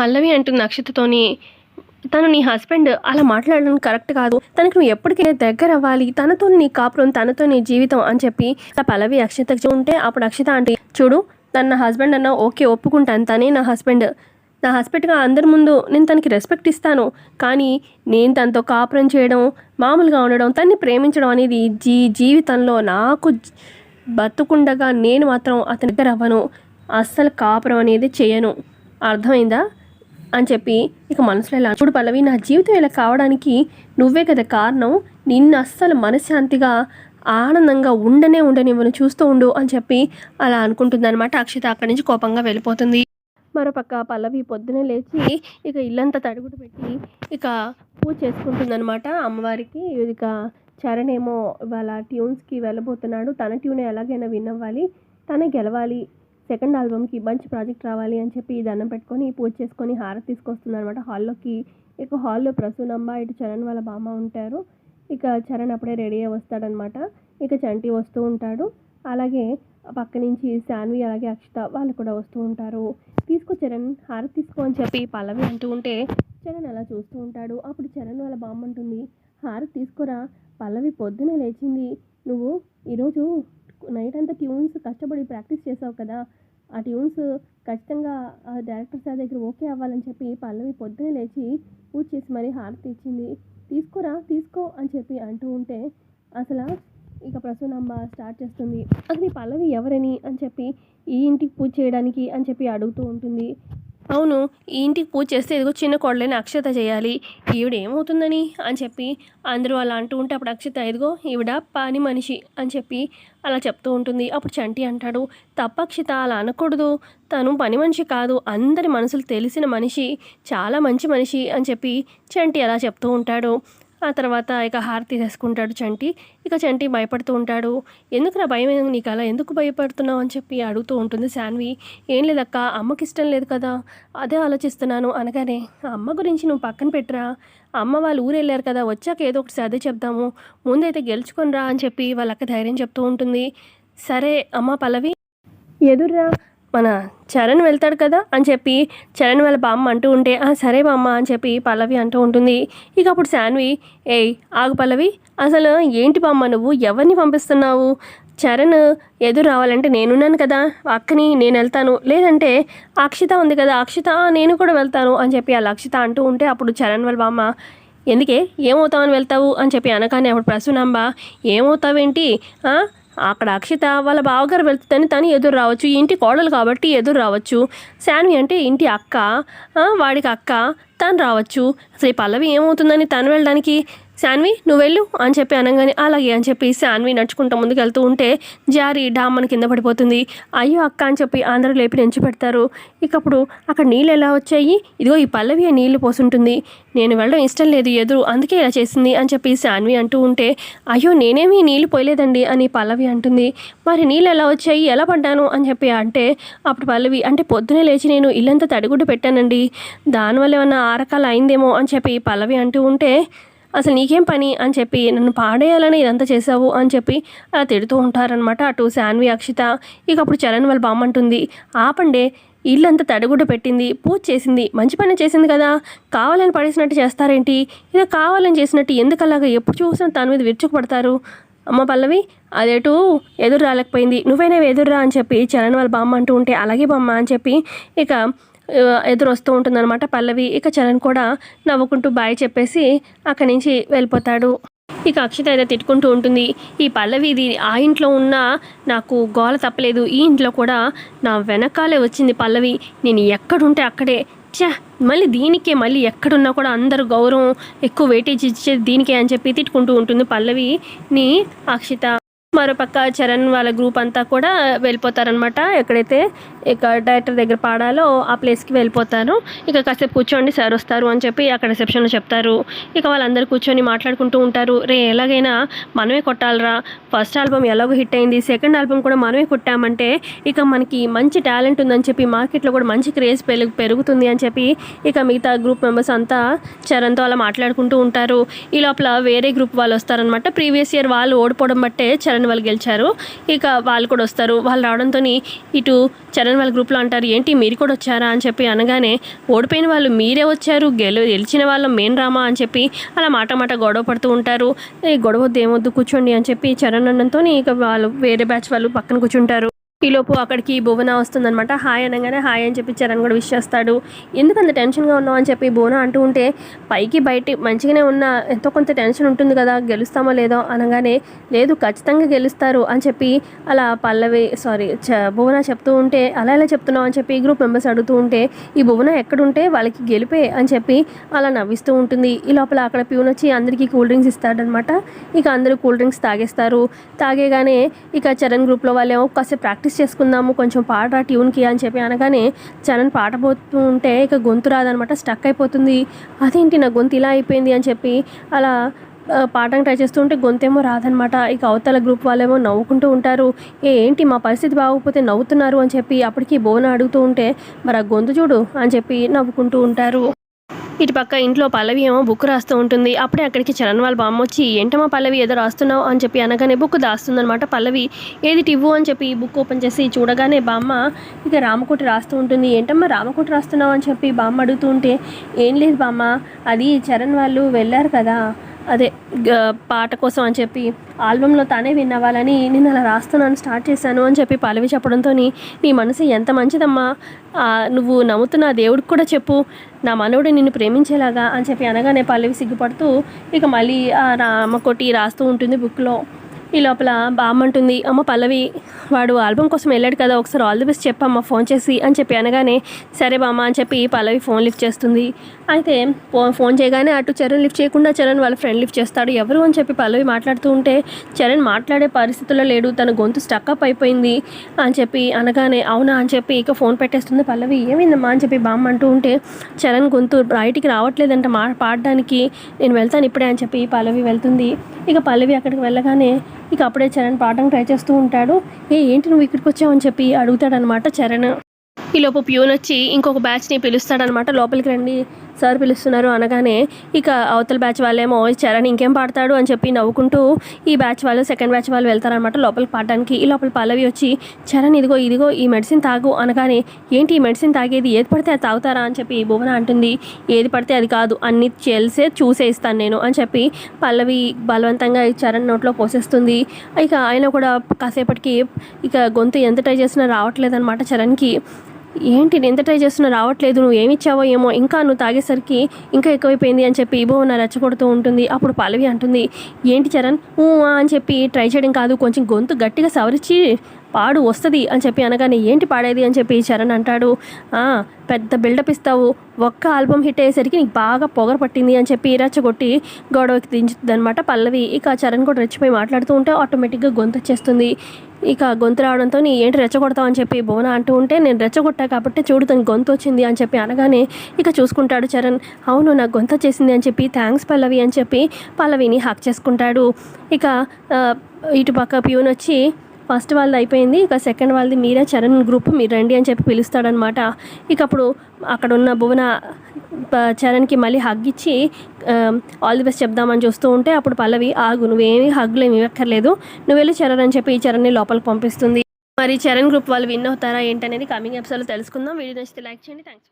పల్లవి అంటుంది నక్షత్రతోని తను నీ హస్బెండ్ అలా మాట్లాడడం కరెక్ట్ కాదు. తనకు నువ్వు ఎప్పటికైనా దగ్గర అవ్వాలి. తనతో నీ కాపురం తనతో నీ జీవితం అని చెప్పి ఆ పల్లవి అక్షత ఉంటే అప్పుడు అక్షత అంటే చూడు తన నా హస్బెండ్ అన్న ఓకే ఒప్పుకుంటాను. తనే నా హస్బెండ్. నా హస్బెండ్గా అందరి ముందు నేను తనకి రెస్పెక్ట్ ఇస్తాను. కానీ నేను తనతో కాపురం చేయడం మామూలుగా ఉండడం తన్ని ప్రేమించడం అనేది జీ జీవితంలో నాకు బతుకుండగా నేను మాత్రం అతని దగ్గర అవ్వను. అస్సలు కాపురం అనేది చేయను. అర్థమైందా? అని చెప్పి ఇక మనసులో ఇలా చూడు పల్లవి నా జీవితం ఇలా కావడానికి నువ్వే కదా కారణం. నిన్ను అస్సలు మనశ్శాంతిగా ఆనందంగా ఉండనే ఉండనివ్వను చూస్తూ ఉండు అని చెప్పి అలా అనుకుంటుందన్నమాట. అక్షిత అక్కడి నుంచి కోపంగా వెళ్ళిపోతుంది. మరోపక్క పల్లవి పొద్దునే లేచి ఇక ఇల్లంతా తడుగుడు పెట్టి ఇక పూజ చేసుకుంటుందనమాట అమ్మవారికి. ఇక చరణ్ ఏమో వాళ్ళ ట్యూన్స్కి వెళ్ళబోతున్నాడు. తన ట్యూన్ ఎలాగైనా విన్ అవ్వాలి. తనే గెలవాలి. సెకండ్ ఆల్బమ్కి మంచి ప్రాజెక్ట్ రావాలి అని చెప్పి దండం పెట్టుకొని పూజ చేసుకొని హారతి తీసుకొస్తుంది అనమాట హాల్లోకి ఇక హాల్లో ప్రసూనమ్మ ఇటు చరణ్ వాళ్ళ బామ్మ ఉంటారు. ఇక చరణ్ అప్పుడే రెడీ అయ్యి వస్తాడనమాట ఇక చంటి వస్తూ ఉంటాడు. అలాగే పక్క నుంచి శాన్వి అలాగే అక్షిత వాళ్ళు కూడా వస్తూ ఉంటారు. తీసుకో చరణ్ హారతి తీసుకో అని చెప్పి పల్లవి అంటూ ఉంటే చరణ్ అలా చూస్తూ ఉంటాడు. అప్పుడు చరణ్ వాళ్ళ బామ్మ ఉంటుంది హారతి తీసుకోరా? పల్లవి పొద్దున లేచింది. నువ్వు ఈరోజు నైట్ అంతా ట్యూన్స్ కష్టపడి ప్రాక్టీస్ చేసావు కదా ఆ ట్యూన్స్ ఖచ్చితంగా ఆ డైరెక్టర్ సార్ దగ్గర ఓకే అవ్వాలని చెప్పి పల్లవి పొద్దునే లేచి పూజ చేసి మరీ హారతి ఇచ్చింది. తీసుకోరా తీసుకో అని చెప్పి అంటూ ఉంటే అసలు ఇక ప్రసూనమ్మ స్టార్ట్ చేస్తుంది. అసలు ఈ పల్లవి ఎవరని? అని చెప్పి ఈ ఇంటికి పూజ చేయడానికి అని చెప్పి అడుగుతూ ఉంటుంది. అవును ఈ ఇంటికి పూజ చేస్తే ఇదిగో చిన్న కోడలేని అక్షత చేయాలి. ఈవిడ ఏమవుతుందని? అని చెప్పి అందరూ అలా అంటూ ఉంటే అప్పుడు అక్షత ఇదిగో ఈవిడ పని మనిషి అని చెప్పి అలా చెప్తూ ఉంటుంది. అప్పుడు చంటి అంటాడు తప్పక్షిత అలా అనకూడదు. తను పని మనిషి కాదు. అందరి మనసులు తెలిసిన మనిషి చాలా మంచి మనిషి అని చెప్పి చంటి అలా చెప్తూ ఉంటాడు. ఆ తర్వాత ఇక హారతి తీసేసుకుంటాడు చంటి. ఇక చంటి భయపడుతూ ఉంటాడు. ఎందుకురా భయం నీకు అలా ఎందుకు భయపడుతున్నావు? అని చెప్పి అడుగుతూ ఉంటుంది శాన్వి. ఏం లేదక్క అమ్మకి ఇష్టం లేదు కదా. అదే ఆలోచిస్తున్నాను అనగానే అమ్మ గురించి నువ్వు పక్కన పెట్టురా. అమ్మ వాళ్ళు ఊరు వెళ్ళారు కదా వచ్చాక ఏదో ఒకటి సర్ది చెప్దాము. ముందైతే గెలుచుకొని రా అని చెప్పి వాళ్ళక్క ధైర్యం చెప్తూ ఉంటుంది. సరే అమ్మ పల్లవి. ఎదుర్రా. మన చరణ్ వెళ్తాడు కదా అని చెప్పి చరణ్ వాళ్ళ బామ్మ అంటూ ఉంటే సరే బామ్మ అని చెప్పి పల్లవి అంటూ ఉంటుంది. ఇక అప్పుడు శాన్వి ఏయ్ ఆగు పల్లవి అసలు ఏంటి బామ్మ నువ్వు? ఎవరిని పంపిస్తున్నావు? చరణ్ ఎదురు రావాలంటే నేనున్నాను కదా అక్కని నేను వెళ్తాను. లేదంటే అక్షిత ఉంది కదా అక్షిత నేను కూడా వెళ్తాను అని చెప్పి అలా అక్షిత అంటూ ఉంటే అప్పుడు చరణ్ వాళ్ళ బామ్మ ఎందుకే? ఏమవుతావని వెళ్తావు? అని చెప్పి అనగానే అప్పుడు ప్రసూనాంబ ఏమవుతావేంటి? అక్కడ అక్షిత వాళ్ళ బావగారు వెళ్తుందని తను ఎదురు రావచ్చు ఇంటి కోడలు కాబట్టి ఎదురు రావచ్చు. శాన్వి అంటే ఇంటి అక్క వాడికి అక్క తను రావచ్చు. అసలు ఈ పల్లవి ఏమవుతుందని తను వెళ్ళడానికి శాన్వి నువ్వు వెళ్ళు అని చెప్పి అనగానే అలాగే అని చెప్పి శాన్వి నడుచుకుంటూ ముందుకు వెళ్తూ ఉంటే జారి డామ్మని కింద పడిపోతుంది. అయ్యో అక్క అని చెప్పి అందరూ లేపి నెంచి పెడతారు. ఇక అప్పుడు అక్కడ నీళ్ళు ఎలా వచ్చాయి? ఇదిగో ఈ పల్లవి నీళ్ళు పోసుంటుంది. నేను వెళ్ళడం ఇష్టం లేదు ఎదురు అందుకే ఇలా చేసింది అని చెప్పి శాన్వి అంటూ ఉంటే అయ్యో నేనేమి నీళ్ళు పోయలేదండి అని పల్లవి అంటుంది. మరి నీళ్ళు ఎలా వచ్చాయి? ఎలా పడ్డాను? అని చెప్పి అంటే అప్పుడు పల్లవి అంటే పొద్దునే లేచి నేను ఇల్లంతా తడిగుడ్డు పెట్టానండి. దానివల్ల ఏమన్నా ఆరకాలు అయిందేమో అని చెప్పి పల్లవి అంటూ ఉంటే అసలు నీకేం పని అని చెప్పి నన్ను పాడేయాలని ఇదంతా చేసావు అని చెప్పి అలా తిడుతూ ఉంటారనమాట అటు శాన్వి అక్షిత. ఇక అప్పుడు చరణ్ వాళ్ళ బామ్మంటుంది ఆపండే ఇల్లంతా తడిగుడ్డ పెట్టింది పూజ చేసింది మంచి పని చేసింది కదా. కావాలని పడేసినట్టు చేస్తారేంటి? ఇలా కావాలని చేసినట్టు ఎందుకు అలాగా ఎప్పుడు చూసినా దాని మీద విరుచుకుపడతారు? అమ్మ పల్లవి అదేటు ఎదురు రాలేకపోయింది. నువ్వైనా ఎదురురా అని చెప్పి చరణ్ వాళ్ళ బామ్మ అంటూ ఉంటే అలాగే బామ్మ అని చెప్పి ఇక ఎదురొస్తూ ఎదురు వస్తూ ఉంటుందన్నమాట పల్లవి. ఇక చరణ్ కూడా నవ్వుకుంటూ బాయ్ చెప్పేసి అక్కడి నుంచి వెళ్ళిపోతాడు. ఇక అక్షిత అయితే తిట్టుకుంటూ ఉంటుంది. ఈ పల్లవి ఇది ఆ ఇంట్లో ఉన్న నాకు గోల తప్పలేదు. ఈ ఇంట్లో కూడా నా వెనకాలే వచ్చింది పల్లవి. నేను ఎక్కడుంటే అక్కడే. ఛా! మళ్ళీ దీనికే మళ్ళీ ఎక్కడున్నా కూడా అందరూ గౌరవం ఎక్కువ వెయిటేజ్ ఇచ్చేది దీనికే అని చెప్పి తిట్టుకుంటూ ఉంటుంది పల్లవిని అక్షిత. మరోపక్క చరణ్ వాళ్ళ గ్రూప్ అంతా కూడా వెళ్ళిపోతారనమాట ఎక్కడైతే ఇక డైరెక్టర్ దగ్గర పాడాలో ఆ ప్లేస్కి వెళ్ళిపోతారు. ఇక కాసేపు కూర్చోండి సార్ వస్తారు అని చెప్పి అక్కడ రిసెప్షన్లో చెప్తారు. ఇక వాళ్ళందరూ కూర్చొని మాట్లాడుకుంటూ ఉంటారు. రే ఎలాగైనా మనమే కొట్టాలరా. ఫస్ట్ ఆల్బమ్ ఎలాగో హిట్ అయింది. సెకండ్ ఆల్బమ్ కూడా మనమే కొట్టామంటే ఇక మనకి మంచి టాలెంట్ ఉందని చెప్పి మార్కెట్లో కూడా మంచి క్రేజ్ పెరుగు పెరుగుతుంది అని చెప్పి ఇక మిగతా గ్రూప్ మెంబర్స్ అంతా చరణ్తో అలా మాట్లాడుకుంటూ ఉంటారు. ఈ లోపల వేరే గ్రూప్ వాళ్ళు వస్తారనమాట ప్రీవియస్ ఇయర్ వాళ్ళు ఓడిపోవడం బట్టే చరణ్ చరణ్ వాళ్ళు గెలిచారు. ఇక వాళ్ళు కూడా వస్తారు. వాళ్ళు రావడంతో ఇటు చరణ్ వాళ్ళ గ్రూప్లో అంటారు ఏంటి మీరు కూడా వచ్చారా? అని చెప్పి అనగానే ఓడిపోయిన వాళ్ళు మీరే వచ్చారు గెలు గెలిచిన వాళ్ళం మేం రామా? అని చెప్పి అలా మాట మాట గొడవ పడుతూ ఉంటారు. ఏ గొడవ వద్దు ఏమొద్దు కూర్చోండి అని చెప్పి చరణ్ అన్నంతో ఇక వాళ్ళు వేరే బ్యాచ్ వాళ్ళు పక్కన కూర్చుంటారు. ఈలోపు అక్కడికి భువన వస్తుందన్నమాట. హాయ్ అనగానే హాయ్ అని చెప్పి చరణ్ కూడా విష్ చేస్తాడు. ఎందుకు అంత టెన్షన్గా ఉన్నావు అని చెప్పి భువన అంటూ ఉంటే పైకి బయట మంచిగానే ఉన్న ఎంతో కొంత టెన్షన్ ఉంటుంది కదా గెలుస్తామో లేదో అనగానే లేదు ఖచ్చితంగా గెలుస్తారు అని చెప్పి అలా పల్లవి సారీ చ భువన చెప్తూ ఉంటే అలా ఎలా చెప్తున్నావు అని చెప్పి గ్రూప్ మెంబర్స్ అడుగుతూ ఉంటే ఈ భువన ఎక్కడుంటే వాళ్ళకి గెలిపే అని చెప్పి అలా నవ్విస్తూ ఉంటుంది. ఈ లోపల అక్కడ ప్యూన్ వచ్చి అందరికీ కూల్ డ్రింక్స్ ఇస్తాడనమాట ఇక అందరూ కూల్ డ్రింక్స్ తాగేస్తారు. తాగేగానే ఇక చరణ్ గ్రూప్లో వాళ్ళేమో కాసేపు ప్రాక్టీస్ చేసుకుందాము కొంచెం పాట ట్యూన్కి అని చెప్పి అనగానే చరణ్ పాట పోతూ ఉంటే ఇక గొంతు రాదనమాట స్టక్ అయిపోతుంది. అదేంటి నా గొంతు ఇలా అయిపోయింది? అని చెప్పి అలా పాఠం ట్రై చేస్తూ ఉంటే గొంతేమో రాదనమాట. ఇక అవతల గ్రూప్ వాళ్ళేమో నవ్వుకుంటూ ఉంటారు. ఏ ఏంటి మా పరిస్థితి బాగోకపోతే నవ్వుతున్నారు? అని చెప్పి అప్పటికి బోన అడుగుతూ ఉంటే మరి ఆ గొంతు చూడు అని చెప్పి నవ్వుకుంటూ ఉంటారు. ఇటు పక్క ఇంట్లో పల్లవి ఏమో బుక్ రాస్తూ ఉంటుంది. అప్పుడే అక్కడికి చరణ్ వాళ్ళ బామ్మ వచ్చి ఏంటమ్మా పల్లవి ఏదో రాస్తున్నావు? అని చెప్పి అనగానే బుక్ దాస్తుందనమాట పల్లవి. ఏది ఇవ్వు అని చెప్పి బుక్ ఓపెన్ చేసి చూడగానే బామ్మ ఇక రామకోటి రాస్తూ ఉంటుంది. ఏంటమ్మా రామకోటి రాస్తున్నావు? అని చెప్పి బామ్మ అడుగుతూ ఉంటే ఏం లేదు బామ్మ అది చరణ్ వాళ్ళు వెళ్ళారు కదా అదే గ- పాట కోసం అని చెప్పి ఆల్బంలో తానే విన్నవాలని నేను అలా రాస్తున్నాను స్టార్ట్ చేశాను అని చెప్పి పల్లవి చెప్పడంతో నీ మనసు ఎంత మంచిదమ్మా? నువ్వు నమ్ముతున్న దేవుడికి కూడా చెప్పు. నా మనవుడు నిన్ను ప్రేమించేలాగా అని చెప్పి అనగానే పల్లవి సిగ్గుపడుతూ ఇక మళ్ళీ ఆ రామకోటి రాస్తూ ఉంటుంది బుక్లో. ఈ లోపల బామ్మంటుంది అమ్మ పల్లవి వాడు ఆల్బమ్ కోసం వెళ్ళాడు కదా ఒకసారి ఆల్ ది బెస్ట్ చెప్పమ్మా ఫోన్ చేసి అని చెప్పి అనగానే సరే బామ్మ అని చెప్పి పల్లవి ఫోన్ లిఫ్ట్ చేస్తుంది. అయితే ఫోన్ ఫోన్ చేయగానే అటు చరణ్ లిఫ్ట్ చేయకుండా చరణ్ వాళ్ళ ఫ్రెండ్ లిఫ్ట్ చేస్తాడు. ఎవరు అని చెప్పి పల్లవి మాట్లాడుతూ ఉంటే చరణ్ మాట్లాడే పరిస్థితుల్లో లేడు తన గొంతు స్టక్అప్ అయిపోయింది అని చెప్పి అనగానే అవునా? అని చెప్పి ఇక ఫోన్ పెట్టేస్తుంది పల్లవి. ఏమైందమ్మా? అని చెప్పి బామ్మ అంటూ ఉంటే చరణ్ గొంతు బయటికి రావట్లేదంట మా పాడడానికి నేను వెళ్తాను ఇప్పుడే అని చెప్పి పల్లవి వెళ్తుంది. ఇక పల్లవి అక్కడికి వెళ్ళగానే ఇక అప్పుడే చరణ్ పాడడం ట్రై చేస్తూ ఉంటాడు. ఏ ఏంటి నువ్వు ఇక్కడికి వచ్చావని చెప్పి అడుగుతాడనమాట చరణ్. ఈ లోపు ప్యూన్ వచ్చి ఇంకొక బ్యాచ్ని పిలుస్తాడనమాట. లోపలికి రండి. సార్ పిలుస్తున్నారు అనగానే ఇక అవతల బ్యాచ్ వాళ్ళేమో చరణ్ ఇంకేం పాడతాడు? అని చెప్పి నవ్వుకుంటూ ఈ బ్యాచ్ వాళ్ళు సెకండ్ బ్యాచ్ వాళ్ళు వెళ్తారనమాట లోపలికి పాడడానికి. ఈ లోపల పల్లవి వచ్చి చరణ్ ఇదిగో ఇదిగో ఈ మెడిసిన్ తాగు అనగానే ఏంటి ఈ మెడిసిన్ తాగేది? ఏది పడితే అది తాగుతారా? అని చెప్పి భువన అంటుంది ఏది పడితే అది కాదు అన్ని చేసే చూసే ఇస్తాను నేను అని చెప్పి పల్లవి బలవంతంగా ఈ చరణ్ నోట్లో పోసేస్తుంది. ఇక ఆయన కూడా కాసేపటికి ఇక గొంతు ఎంత ట్రై చేసినా రావట్లేదనమాట చరణ్కి. ఏంటి నేను ఎంత ట్రై చేస్తున్నా రావట్లేదు నువ్వు ఏమిచ్చావో ఏమో ఇంకా నువ్వు తాగేసరికి ఇంకా ఎక్కువైపోయింది అని చెప్పి భువన రెచ్చగొడుతూ ఉంటుంది. అప్పుడు పల్లవి అంటుంది ఏంటి చరణ్? ఊ అని చెప్పి ట్రై చేయడం కాదు కొంచెం గొంతు గట్టిగా సవరించి పాడు వస్తుంది అని చెప్పి అనగానే ఏంటి పాడేది? అని చెప్పి చరణ్ అంటాడు పెద్ద బిల్డప్ ఇస్తావు ఒక్క ఆల్బమ్ హిట్ అయ్యేసరికి నీకు బాగా పొగర పట్టింది అని చెప్పి రెచ్చగొట్టి గొడవకి దించుతుంది అనమాట పల్లవి. ఇక చరణ్ కూడా రెచ్చిపోయి మాట్లాడుతూ ఉంటే ఆటోమేటిక్గా గొంతు వచ్చేస్తుంది. ఇక గొంతు రావడంతో నీ ఏంటి రెచ్చగొడతావు అని చెప్పి భువన అంటూ ఉంటే నేను రెచ్చగొట్టా కాబట్టి చూడు తన గొంతు వచ్చింది అని చెప్పి అనగానే ఇక చూసుకుంటాడు చరణ్. అవును నాకు గొంతు వచ్చేసింది అని చెప్పి థ్యాంక్స్ పల్లవి అని చెప్పి పల్లవిని హక్ చేసుకుంటాడు. ఇక ఇటుపక్క ఇటు పక్క ప్యూన్ వచ్చి ఫస్ట్ వాళ్ళది అయిపోయింది. ఇక సెకండ్ వాళ్ళది మీరే చరణ్ గ్రూప్ మీరు రండి అని చెప్పి పిలుస్తాడనమాట ఇక అప్పుడు అక్కడ ఉన్న భువన ప- చరణ్కి మళ్ళీ హగ్ ఇచ్చి ఆల్ ది బెస్ట్ చెప్దామని చూస్తూ ఉంటే అప్పుడు పల్లవి ఆగు నువ్వేమి హగ్లు ఏమి ఇవ్వక్కర్లేదు. నువ్వు వెళ్ళి చరణ్ అని చెప్పి ఈ చరణ్ని లోపలికి పంపిస్తుంది. మరి చరణ్ గ్రూప్ వాళ్ళు విన్ అవుతారా ఏంటనేది కమింగ్ ఎపిసోడ్లో తెలుసుకుందాం. వీడియో నచ్చితే లైక్ చేయండి. థ్యాంక్స్